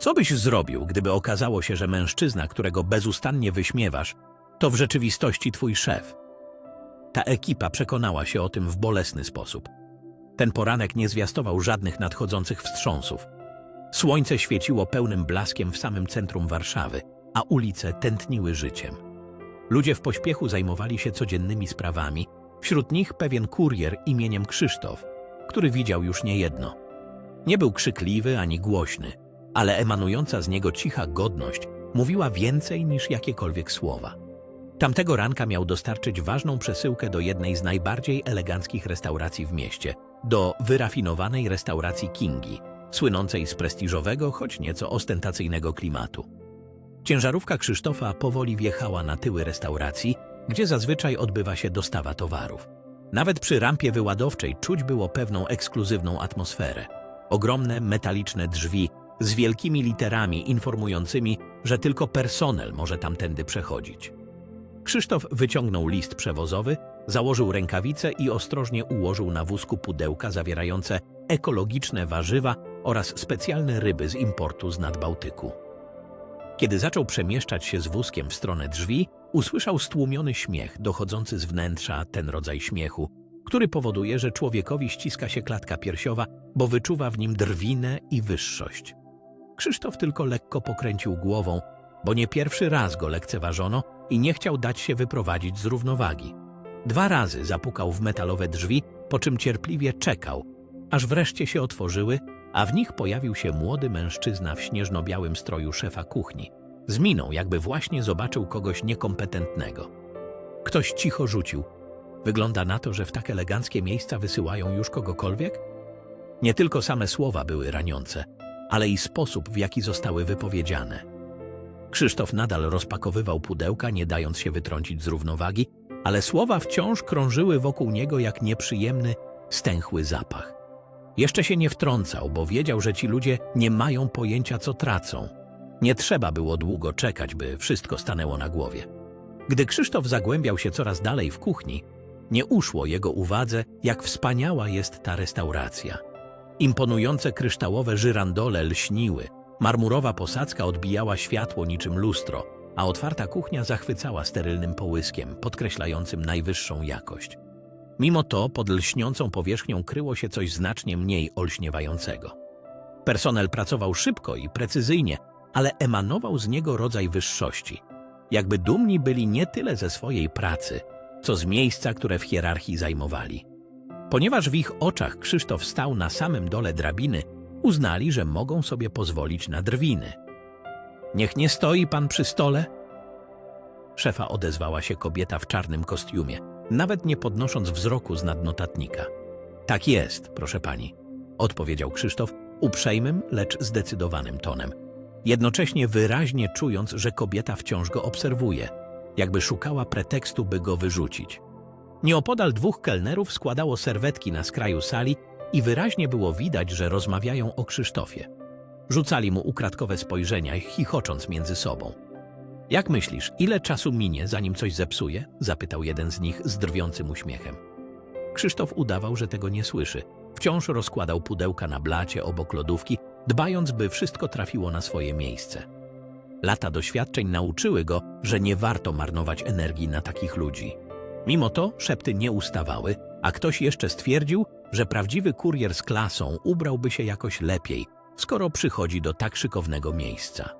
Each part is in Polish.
Co byś zrobił, gdyby okazało się, że mężczyzna, którego bezustannie wyśmiewasz, to w rzeczywistości twój szef? Ta ekipa przekonała się o tym w bolesny sposób. Ten poranek nie zwiastował żadnych nadchodzących wstrząsów. Słońce świeciło pełnym blaskiem w samym centrum Warszawy, a ulice tętniły życiem. Ludzie w pośpiechu zajmowali się codziennymi sprawami, wśród nich pewien kurier imieniem Krzysztof, który widział już niejedno. Nie był krzykliwy ani głośny, ale emanująca z niego cicha godność mówiła więcej niż jakiekolwiek słowa. Tamtego ranka miał dostarczyć ważną przesyłkę do jednej z najbardziej eleganckich restauracji w mieście, do wyrafinowanej restauracji Kingi, słynącej z prestiżowego, choć nieco ostentacyjnego klimatu. Ciężarówka Krzysztofa powoli wjechała na tyły restauracji, gdzie zazwyczaj odbywa się dostawa towarów. Nawet przy rampie wyładowczej czuć było pewną ekskluzywną atmosferę. Ogromne metaliczne drzwi z wielkimi literami informującymi, że tylko personel może tamtędy przechodzić. Krzysztof wyciągnął list przewozowy, założył rękawice i ostrożnie ułożył na wózku pudełka zawierające ekologiczne warzywa oraz specjalne ryby z importu z Nadbałtyku. Kiedy zaczął przemieszczać się z wózkiem w stronę drzwi, usłyszał stłumiony śmiech dochodzący z wnętrza ten rodzaj śmiechu, który powoduje, że człowiekowi ściska się klatka piersiowa, bo wyczuwa w nim drwinę i wyższość. Krzysztof tylko lekko pokręcił głową, bo nie pierwszy raz go lekceważono i nie chciał dać się wyprowadzić z równowagi. Dwa razy zapukał w metalowe drzwi, po czym cierpliwie czekał, aż wreszcie się otworzyły, a w nich pojawił się młody mężczyzna w śnieżno-białym stroju szefa kuchni, z miną, jakby właśnie zobaczył kogoś niekompetentnego. Ktoś cicho rzucił. Wygląda na to, że w tak eleganckie miejsca wysyłają już kogokolwiek? Nie tylko same słowa były raniące, ale i sposób, w jaki zostały wypowiedziane. Krzysztof nadal rozpakowywał pudełka, nie dając się wytrącić z równowagi, ale słowa wciąż krążyły wokół niego jak nieprzyjemny, stęchły zapach. Jeszcze się nie wtrącał, bo wiedział, że ci ludzie nie mają pojęcia, co tracą. Nie trzeba było długo czekać, by wszystko stanęło na głowie. Gdy Krzysztof zagłębiał się coraz dalej w kuchni, nie uszło jego uwadze, jak wspaniała jest ta restauracja. Imponujące kryształowe żyrandole lśniły, marmurowa posadzka odbijała światło niczym lustro, a otwarta kuchnia zachwycała sterylnym połyskiem, podkreślającym najwyższą jakość. Mimo to pod lśniącą powierzchnią kryło się coś znacznie mniej olśniewającego. Personel pracował szybko i precyzyjnie, ale emanował z niego rodzaj wyższości. Jakby dumni byli nie tyle ze swojej pracy, co z miejsca, które w hierarchii zajmowali. Ponieważ w ich oczach Krzysztof stał na samym dole drabiny, uznali, że mogą sobie pozwolić na drwiny. Niech nie stoi pan przy stole? Szefa odezwała się kobieta w czarnym kostiumie, nawet nie podnosząc wzroku z nadnotatnika. Tak jest, proszę pani, odpowiedział Krzysztof uprzejmym, lecz zdecydowanym tonem, jednocześnie wyraźnie czując, że kobieta wciąż go obserwuje, jakby szukała pretekstu, by go wyrzucić. Nieopodal dwóch kelnerów składało serwetki na skraju sali i wyraźnie było widać, że rozmawiają o Krzysztofie. Rzucali mu ukradkowe spojrzenia, chichocząc między sobą. Jak myślisz, ile czasu minie, zanim coś zepsuje? zapytał jeden z nich z drwiącym uśmiechem. Krzysztof udawał, że tego nie słyszy. Wciąż rozkładał pudełka na blacie obok lodówki, dbając, by wszystko trafiło na swoje miejsce. Lata doświadczeń nauczyły go, że nie warto marnować energii na takich ludzi. Mimo to szepty nie ustawały, a ktoś jeszcze stwierdził, że prawdziwy kurier z klasą ubrałby się jakoś lepiej, skoro przychodzi do tak szykownego miejsca.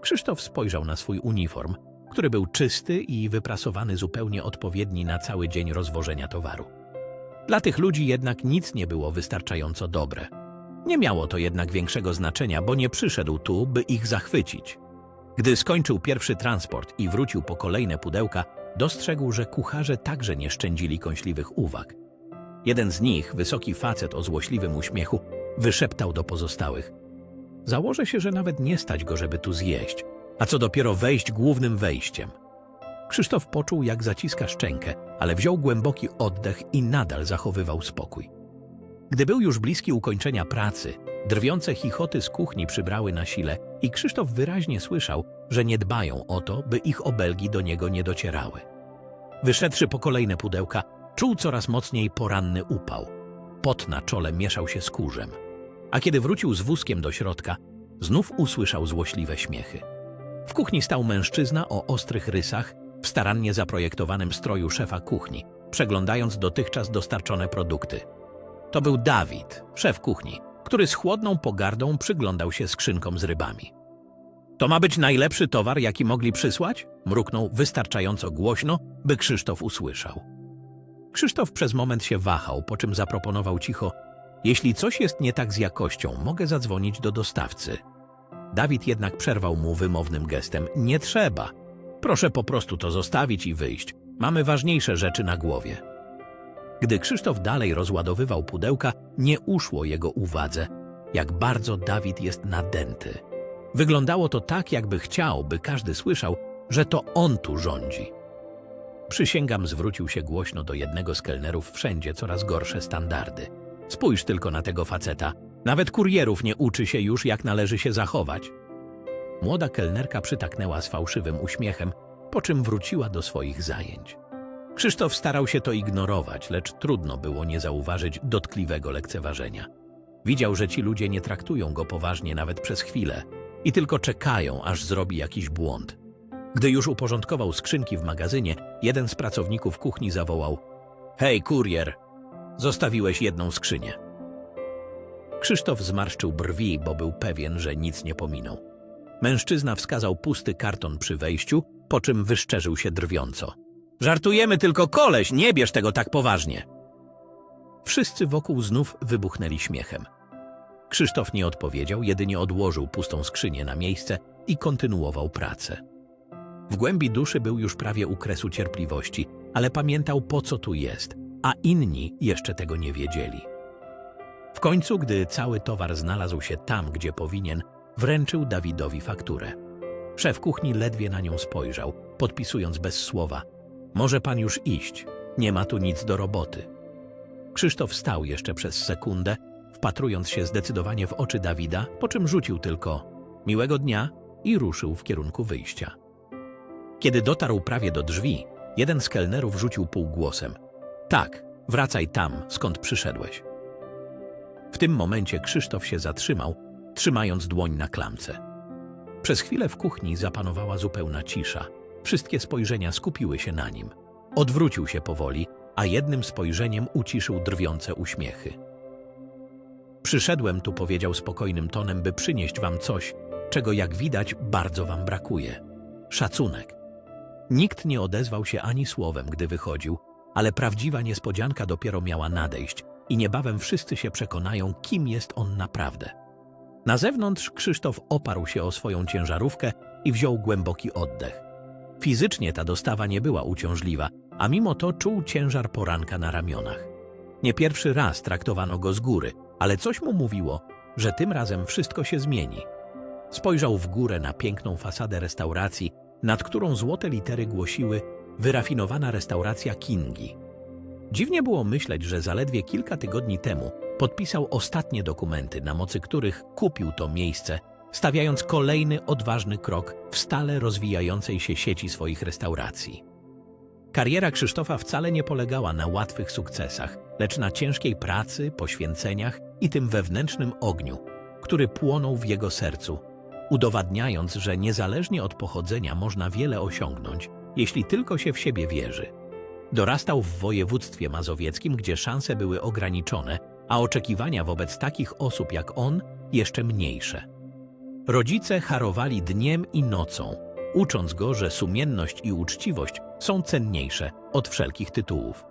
Krzysztof spojrzał na swój uniform, który był czysty i wyprasowany zupełnie odpowiedni na cały dzień rozwożenia towaru. Dla tych ludzi jednak nic nie było wystarczająco dobre. Nie miało to jednak większego znaczenia, bo nie przyszedł tu, by ich zachwycić. Gdy skończył pierwszy transport i wrócił po kolejne pudełka, dostrzegł, że kucharze także nie szczędzili kąśliwych uwag. Jeden z nich, wysoki facet o złośliwym uśmiechu, wyszeptał do pozostałych. Założę się, że nawet nie stać go, żeby tu zjeść, a co dopiero wejść głównym wejściem. Krzysztof poczuł, jak zaciska szczękę, ale wziął głęboki oddech i nadal zachowywał spokój. Gdy był już bliski ukończenia pracy, drwiące chichoty z kuchni przybrały na sile i Krzysztof wyraźnie słyszał, że nie dbają o to, by ich obelgi do niego nie docierały. Wyszedłszy po kolejne pudełka, czuł coraz mocniej poranny upał. Pot na czole mieszał się z kurzem. A kiedy wrócił z wózkiem do środka, znów usłyszał złośliwe śmiechy. W kuchni stał mężczyzna o ostrych rysach w starannie zaprojektowanym stroju szefa kuchni, przeglądając dotychczas dostarczone produkty. To był Dawid, szef kuchni, który z chłodną pogardą przyglądał się skrzynkom z rybami. To ma być najlepszy towar, jaki mogli przysłać? Mruknął wystarczająco głośno, by Krzysztof usłyszał. Krzysztof przez moment się wahał, po czym zaproponował cicho: Jeśli coś jest nie tak z jakością, mogę zadzwonić do dostawcy. Dawid jednak przerwał mu wymownym gestem: Nie trzeba. Proszę po prostu to zostawić i wyjść. Mamy ważniejsze rzeczy na głowie. Gdy Krzysztof dalej rozładowywał pudełka, nie uszło jego uwadze, jak bardzo Dawid jest nadęty. Wyglądało to tak, jakby chciał, by każdy słyszał, że to on tu rządzi. Przysięgam, zwrócił się głośno do jednego z kelnerów wszędzie coraz gorsze standardy. Spójrz tylko na tego faceta. Nawet kurierów nie uczy się już, jak należy się zachować. Młoda kelnerka przytaknęła z fałszywym uśmiechem, po czym wróciła do swoich zajęć. Krzysztof starał się to ignorować, lecz trudno było nie zauważyć dotkliwego lekceważenia. Widział, że ci ludzie nie traktują go poważnie nawet przez chwilę i tylko czekają, aż zrobi jakiś błąd. Gdy już uporządkował skrzynki w magazynie, jeden z pracowników kuchni zawołał: Hej, kurier, zostawiłeś jedną skrzynię. Krzysztof zmarszczył brwi, bo był pewien, że nic nie pominął. Mężczyzna wskazał pusty karton przy wejściu, po czym wyszczerzył się drwiąco. Żartujemy tylko koleś, nie bierz tego tak poważnie. Wszyscy wokół znów wybuchnęli śmiechem. Krzysztof nie odpowiedział, jedynie odłożył pustą skrzynię na miejsce i kontynuował pracę. W głębi duszy był już prawie u kresu cierpliwości, ale pamiętał po co tu jest, a inni jeszcze tego nie wiedzieli. W końcu, gdy cały towar znalazł się tam, gdzie powinien, wręczył Dawidowi fakturę. Szef kuchni ledwie na nią spojrzał, podpisując bez słowa: Może pan już iść, nie ma tu nic do roboty. Krzysztof stał jeszcze przez sekundę, wpatrując się zdecydowanie w oczy Dawida, po czym rzucił tylko miłego dnia i ruszył w kierunku wyjścia. Kiedy dotarł prawie do drzwi, jeden z kelnerów rzucił półgłosem: Tak, wracaj tam, skąd przyszedłeś. W tym momencie Krzysztof się zatrzymał, trzymając dłoń na klamce. Przez chwilę w kuchni zapanowała zupełna cisza. Wszystkie spojrzenia skupiły się na nim. Odwrócił się powoli, a jednym spojrzeniem uciszył drwiące uśmiechy. Przyszedłem tu, powiedział spokojnym tonem, by przynieść wam coś, czego jak widać bardzo wam brakuje. Szacunek. Nikt nie odezwał się ani słowem, gdy wychodził, ale prawdziwa niespodzianka dopiero miała nadejść i niebawem wszyscy się przekonają, kim jest on naprawdę. Na zewnątrz Krzysztof oparł się o swoją ciężarówkę i wziął głęboki oddech. Fizycznie ta dostawa nie była uciążliwa, a mimo to czuł ciężar poranka na ramionach. Nie pierwszy raz traktowano go z góry, ale coś mu mówiło, że tym razem wszystko się zmieni. Spojrzał w górę na piękną fasadę restauracji, nad którą złote litery głosiły wyrafinowana restauracja Kingi. Dziwnie było myśleć, że zaledwie kilka tygodni temu podpisał ostatnie dokumenty, na mocy których kupił to miejsce, stawiając kolejny odważny krok w stale rozwijającej się sieci swoich restauracji. Kariera Krzysztofa wcale nie polegała na łatwych sukcesach, lecz na ciężkiej pracy, poświęceniach i tym wewnętrznym ogniu, który płonął w jego sercu, udowadniając, że niezależnie od pochodzenia można wiele osiągnąć, jeśli tylko się w siebie wierzy. Dorastał w województwie mazowieckim, gdzie szanse były ograniczone, a oczekiwania wobec takich osób jak on jeszcze mniejsze. Rodzice harowali dniem i nocą, ucząc go, że sumienność i uczciwość są cenniejsze od wszelkich tytułów.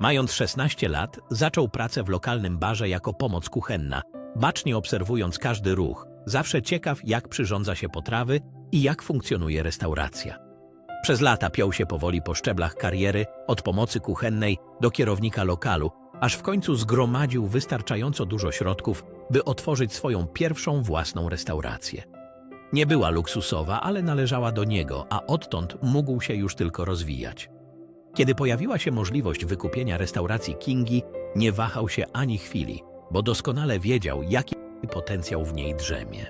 Mając 16 lat, zaczął pracę w lokalnym barze jako pomoc kuchenna, bacznie obserwując każdy ruch, zawsze ciekaw, jak przyrządza się potrawy i jak funkcjonuje restauracja. Przez lata piął się powoli po szczeblach kariery, od pomocy kuchennej do kierownika lokalu, aż w końcu zgromadził wystarczająco dużo środków, by otworzyć swoją pierwszą własną restaurację. Nie była luksusowa, ale należała do niego, a odtąd mógł się już tylko rozwijać. Kiedy pojawiła się możliwość wykupienia restauracji Kingi, nie wahał się ani chwili, bo doskonale wiedział, jaki potencjał w niej drzemie.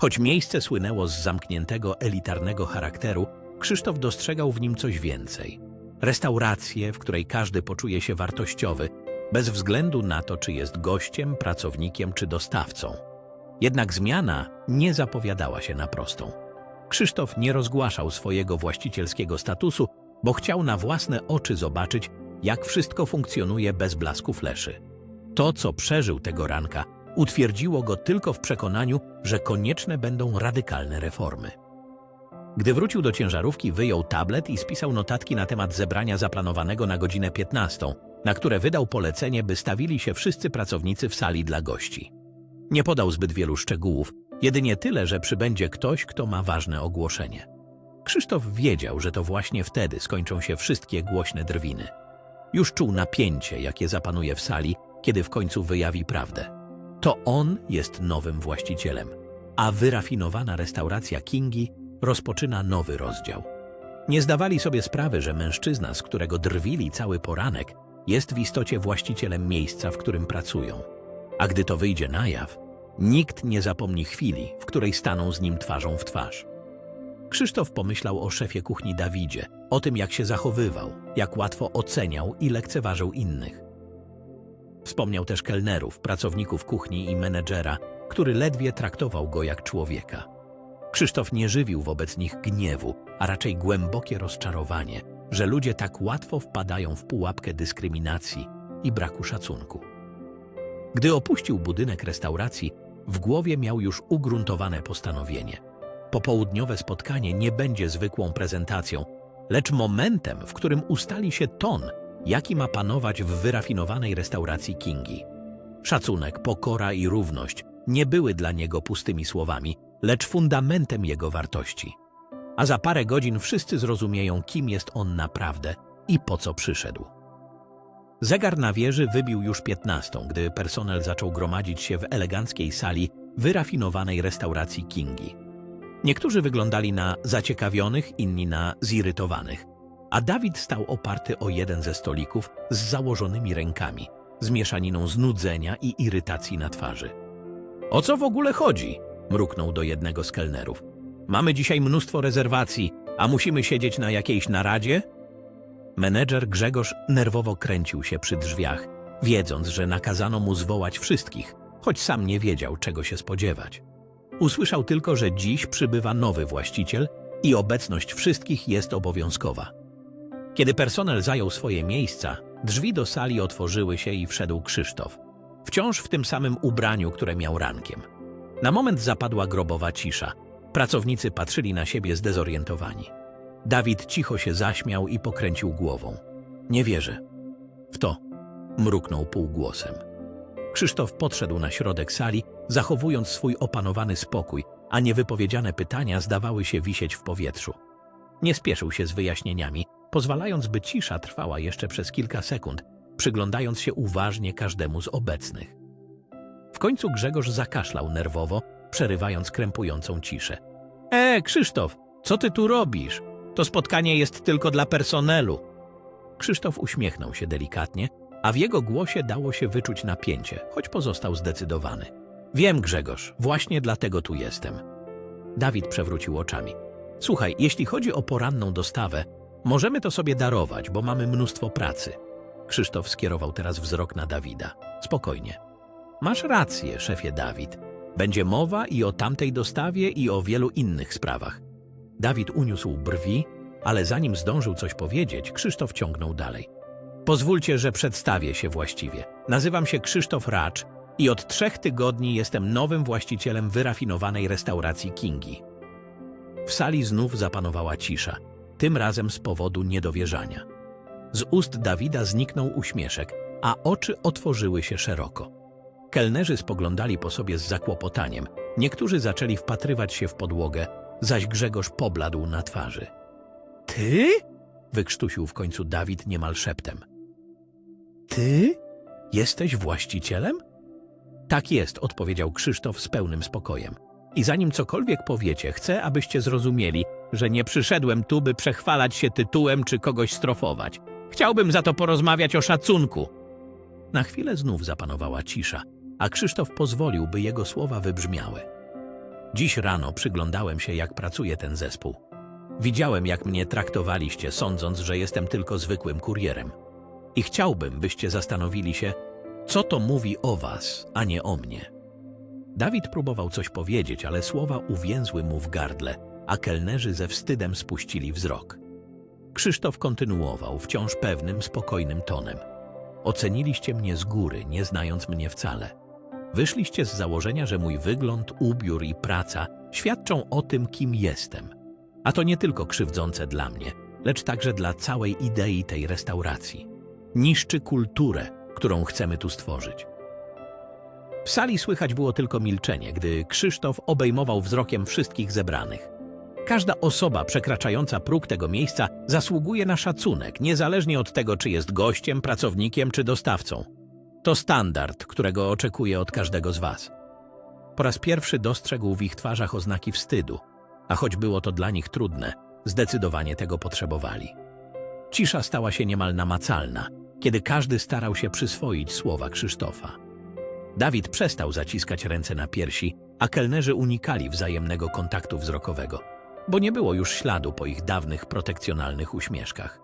Choć miejsce słynęło z zamkniętego, elitarnego charakteru, Krzysztof dostrzegał w nim coś więcej. Restaurację, w której każdy poczuje się wartościowy, bez względu na to, czy jest gościem, pracownikiem czy dostawcą. Jednak zmiana nie zapowiadała się na prostą. Krzysztof nie rozgłaszał swojego właścicielskiego statusu, bo chciał na własne oczy zobaczyć, jak wszystko funkcjonuje bez blasku fleszy. To, co przeżył tego ranka, utwierdziło go tylko w przekonaniu, że konieczne będą radykalne reformy. Gdy wrócił do ciężarówki, wyjął tablet i spisał notatki na temat zebrania zaplanowanego na godzinę 15, na które wydał polecenie, by stawili się wszyscy pracownicy w sali dla gości. Nie podał zbyt wielu szczegółów, jedynie tyle, że przybędzie ktoś, kto ma ważne ogłoszenie. Krzysztof wiedział, że to właśnie wtedy skończą się wszystkie głośne drwiny. Już czuł napięcie, jakie zapanuje w sali, kiedy w końcu wyjawi prawdę. To on jest nowym właścicielem, a wyrafinowana restauracja Kingi rozpoczyna nowy rozdział. Nie zdawali sobie sprawy, że mężczyzna, z którego drwili cały poranek, jest w istocie właścicielem miejsca, w którym pracują. A gdy to wyjdzie na jaw, nikt nie zapomni chwili, w której staną z nim twarzą w twarz. Krzysztof pomyślał o szefie kuchni Dawidzie, o tym jak się zachowywał, jak łatwo oceniał i lekceważył innych. Wspomniał też kelnerów, pracowników kuchni i menedżera, który ledwie traktował go jak człowieka. Krzysztof nie żywił wobec nich gniewu, a raczej głębokie rozczarowanie, że ludzie tak łatwo wpadają w pułapkę dyskryminacji i braku szacunku. Gdy opuścił budynek restauracji, w głowie miał już ugruntowane postanowienie. Popołudniowe spotkanie nie będzie zwykłą prezentacją, lecz momentem, w którym ustali się ton, jaki ma panować w wyrafinowanej restauracji Kingi. Szacunek, pokora i równość nie były dla niego pustymi słowami, lecz fundamentem jego wartości. A za parę godzin wszyscy zrozumieją, kim jest on naprawdę i po co przyszedł. Zegar na wieży wybił już piętnastą, gdy personel zaczął gromadzić się w eleganckiej sali wyrafinowanej restauracji Kingi. Niektórzy wyglądali na zaciekawionych, inni na zirytowanych, a Dawid stał oparty o jeden ze stolików z założonymi rękami, z mieszaniną znudzenia i irytacji na twarzy. O co w ogóle chodzi? mruknął do jednego z kelnerów. Mamy dzisiaj mnóstwo rezerwacji, a musimy siedzieć na jakiejś naradzie? Menedżer Grzegorz nerwowo kręcił się przy drzwiach, wiedząc, że nakazano mu zwołać wszystkich, choć sam nie wiedział, czego się spodziewać. Usłyszał tylko, że dziś przybywa nowy właściciel i obecność wszystkich jest obowiązkowa. Kiedy personel zajął swoje miejsca, drzwi do sali otworzyły się i wszedł Krzysztof. Wciąż w tym samym ubraniu, które miał rankiem. Na moment zapadła grobowa cisza. Pracownicy patrzyli na siebie zdezorientowani. Dawid cicho się zaśmiał i pokręcił głową. Nie wierzę. W to mruknął półgłosem. Krzysztof podszedł na środek sali, zachowując swój opanowany spokój, a niewypowiedziane pytania zdawały się wisieć w powietrzu. Nie spieszył się z wyjaśnieniami, pozwalając, by cisza trwała jeszcze przez kilka sekund, przyglądając się uważnie każdemu z obecnych. W końcu Grzegorz zakaszlał nerwowo, przerywając krępującą ciszę. E, Krzysztof, co ty tu robisz? To spotkanie jest tylko dla personelu. Krzysztof uśmiechnął się delikatnie, a w jego głosie dało się wyczuć napięcie, choć pozostał zdecydowany. Wiem, Grzegorz, właśnie dlatego tu jestem. Dawid przewrócił oczami. Słuchaj, jeśli chodzi o poranną dostawę, możemy to sobie darować, bo mamy mnóstwo pracy. Krzysztof skierował teraz wzrok na Dawida. Spokojnie. Masz rację, szefie Dawid. Będzie mowa i o tamtej dostawie, i o wielu innych sprawach. Dawid uniósł brwi, ale zanim zdążył coś powiedzieć, Krzysztof ciągnął dalej. Pozwólcie, że przedstawię się właściwie. Nazywam się Krzysztof Racz i od trzech tygodni jestem nowym właścicielem wyrafinowanej restauracji Kingi. W sali znów zapanowała cisza, tym razem z powodu niedowierzania. Z ust Dawida zniknął uśmieszek, a oczy otworzyły się szeroko. Kelnerzy spoglądali po sobie z zakłopotaniem, niektórzy zaczęli wpatrywać się w podłogę, zaś Grzegorz pobladł na twarzy. Ty? wykrztusił w końcu Dawid niemal szeptem. Ty? Jesteś właścicielem? Tak jest, odpowiedział Krzysztof z pełnym spokojem. I zanim cokolwiek powiecie, chcę, abyście zrozumieli, że nie przyszedłem tu, by przechwalać się tytułem czy kogoś strofować. Chciałbym za to porozmawiać o szacunku. Na chwilę znów zapanowała cisza, a Krzysztof pozwolił, by jego słowa wybrzmiały. Dziś rano przyglądałem się, jak pracuje ten zespół. Widziałem, jak mnie traktowaliście, sądząc, że jestem tylko zwykłym kurierem. I chciałbym, byście zastanowili się, co to mówi o was, a nie o mnie. Dawid próbował coś powiedzieć, ale słowa uwięzły mu w gardle, a kelnerzy ze wstydem spuścili wzrok. Krzysztof kontynuował wciąż pewnym, spokojnym tonem. Oceniliście mnie z góry, nie znając mnie wcale. Wyszliście z założenia, że mój wygląd, ubiór i praca świadczą o tym, kim jestem. A to nie tylko krzywdzące dla mnie, lecz także dla całej idei tej restauracji. Niszczy kulturę, którą chcemy tu stworzyć. W sali słychać było tylko milczenie, gdy Krzysztof obejmował wzrokiem wszystkich zebranych. Każda osoba przekraczająca próg tego miejsca zasługuje na szacunek, niezależnie od tego, czy jest gościem, pracownikiem czy dostawcą. To standard, którego oczekuję od każdego z Was. Po raz pierwszy dostrzegł w ich twarzach oznaki wstydu, a choć było to dla nich trudne, zdecydowanie tego potrzebowali. Cisza stała się niemal namacalna, kiedy każdy starał się przyswoić słowa Krzysztofa. Dawid przestał zaciskać ręce na piersi, a kelnerzy unikali wzajemnego kontaktu wzrokowego, bo nie było już śladu po ich dawnych protekcjonalnych uśmieszkach.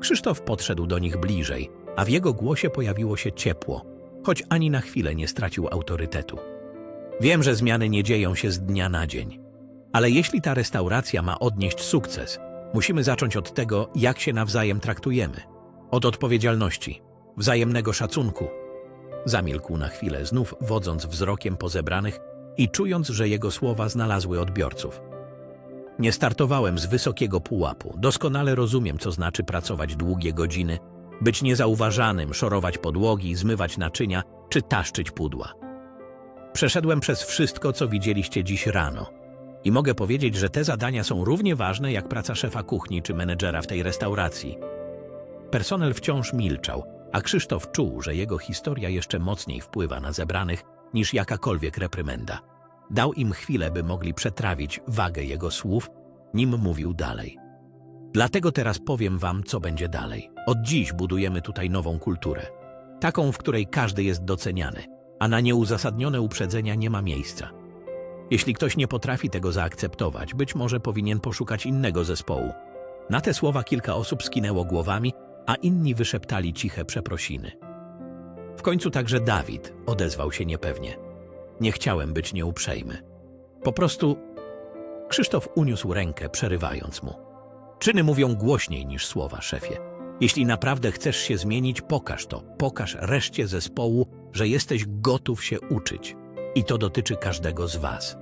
Krzysztof podszedł do nich bliżej, a w jego głosie pojawiło się ciepło, choć ani na chwilę nie stracił autorytetu. Wiem, że zmiany nie dzieją się z dnia na dzień, ale jeśli ta restauracja ma odnieść sukces, musimy zacząć od tego, jak się nawzajem traktujemy. Od odpowiedzialności, wzajemnego szacunku. Zamilkł na chwilę, znów wodząc wzrokiem po zebranych i czując, że jego słowa znalazły odbiorców. Nie startowałem z wysokiego pułapu. Doskonale rozumiem, co znaczy pracować długie godziny, być niezauważanym, szorować podłogi, zmywać naczynia czy taszczyć pudła. Przeszedłem przez wszystko, co widzieliście dziś rano. I mogę powiedzieć, że te zadania są równie ważne jak praca szefa kuchni czy menedżera w tej restauracji. Personel wciąż milczał, a Krzysztof czuł, że jego historia jeszcze mocniej wpływa na zebranych niż jakakolwiek reprymenda. Dał im chwilę, by mogli przetrawić wagę jego słów, nim mówił dalej. Dlatego teraz powiem wam, co będzie dalej. Od dziś budujemy tutaj nową kulturę. Taką, w której każdy jest doceniany, a na nieuzasadnione uprzedzenia nie ma miejsca. Jeśli ktoś nie potrafi tego zaakceptować, być może powinien poszukać innego zespołu. Na te słowa kilka osób skinęło głowami, a inni wyszeptali ciche przeprosiny. W końcu także Dawid odezwał się niepewnie. Nie chciałem być nieuprzejmy. Po prostu Krzysztof uniósł rękę, przerywając mu. Czyny mówią głośniej niż słowa, szefie. Jeśli naprawdę chcesz się zmienić, pokaż to. Pokaż reszcie zespołu, że jesteś gotów się uczyć. I to dotyczy każdego z was.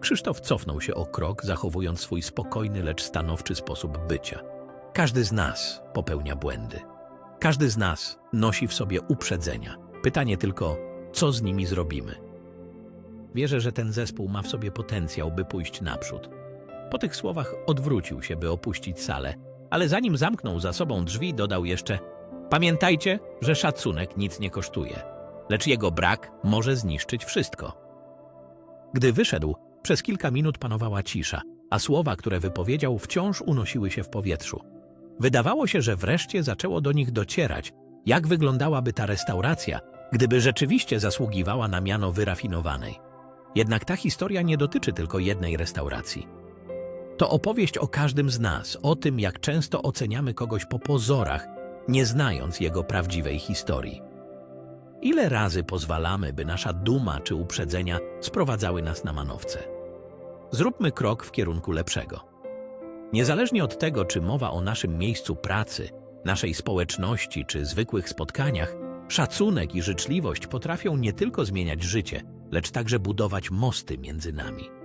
Krzysztof cofnął się o krok, zachowując swój spokojny, lecz stanowczy sposób bycia. Każdy z nas popełnia błędy. Każdy z nas nosi w sobie uprzedzenia. Pytanie tylko, co z nimi zrobimy? Wierzę, że ten zespół ma w sobie potencjał, by pójść naprzód. Po tych słowach odwrócił się, by opuścić salę, ale zanim zamknął za sobą drzwi, dodał jeszcze: Pamiętajcie, że szacunek nic nie kosztuje, lecz jego brak może zniszczyć wszystko. Gdy wyszedł, przez kilka minut panowała cisza, a słowa, które wypowiedział, wciąż unosiły się w powietrzu. Wydawało się, że wreszcie zaczęło do nich docierać, jak wyglądałaby ta restauracja, gdyby rzeczywiście zasługiwała na miano wyrafinowanej. Jednak ta historia nie dotyczy tylko jednej restauracji. To opowieść o każdym z nas, o tym, jak często oceniamy kogoś po pozorach, nie znając jego prawdziwej historii. Ile razy pozwalamy, by nasza duma czy uprzedzenia sprowadzały nas na manowce? Zróbmy krok w kierunku lepszego. Niezależnie od tego, czy mowa o naszym miejscu pracy, naszej społeczności czy zwykłych spotkaniach, szacunek i życzliwość potrafią nie tylko zmieniać życie, lecz także budować mosty między nami.